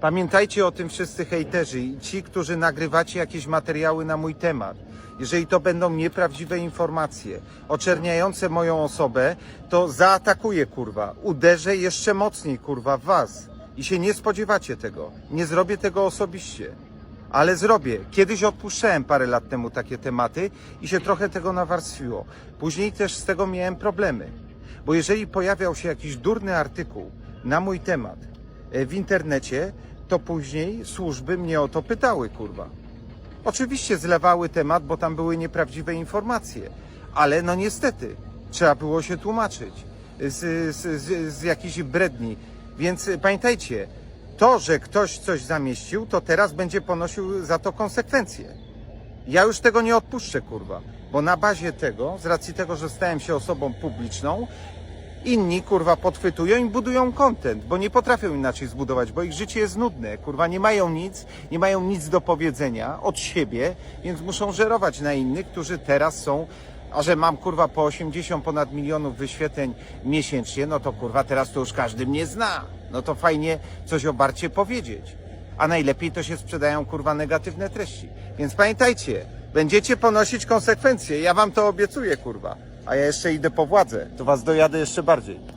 Pamiętajcie o tym wszyscy hejterzy i ci, którzy nagrywacie jakieś materiały na mój temat. Jeżeli to będą nieprawdziwe informacje, oczerniające moją osobę, to zaatakuję, kurwa. Uderzę jeszcze mocniej, kurwa, w was. I się nie spodziewacie tego. Nie zrobię tego osobiście. Ale zrobię. Kiedyś odpuszczałem parę lat temu takie tematy i się trochę tego nawarstwiło. Później też z tego miałem problemy. Bo jeżeli pojawiał się jakiś durny artykuł na mój temat w internecie, to później służby mnie o to pytały, kurwa. Oczywiście zlewały temat, bo tam były nieprawdziwe informacje, ale no niestety trzeba było się tłumaczyć z, z, z, z jakichś bredni. Więc pamiętajcie, to, że ktoś coś zamieścił, to teraz będzie ponosił za to konsekwencje. Ja już tego nie odpuszczę, kurwa, bo na bazie tego, z racji tego, że stałem się osobą publiczną, inni kurwa podchwytują i budują content, bo nie potrafią inaczej zbudować, bo ich życie jest nudne, kurwa nie mają nic, nie mają nic do powiedzenia od siebie, więc muszą żerować na innych, którzy teraz są, a że mam kurwa po 80 ponad milionów wyświetleń miesięcznie, no to kurwa teraz to już każdy mnie zna. No to fajnie coś o Barcie powiedzieć. A najlepiej to się sprzedają kurwa negatywne treści. Więc pamiętajcie, będziecie ponosić konsekwencje. Ja wam to obiecuję, kurwa. A ja jeszcze idę po władzę. To was dojadę jeszcze bardziej.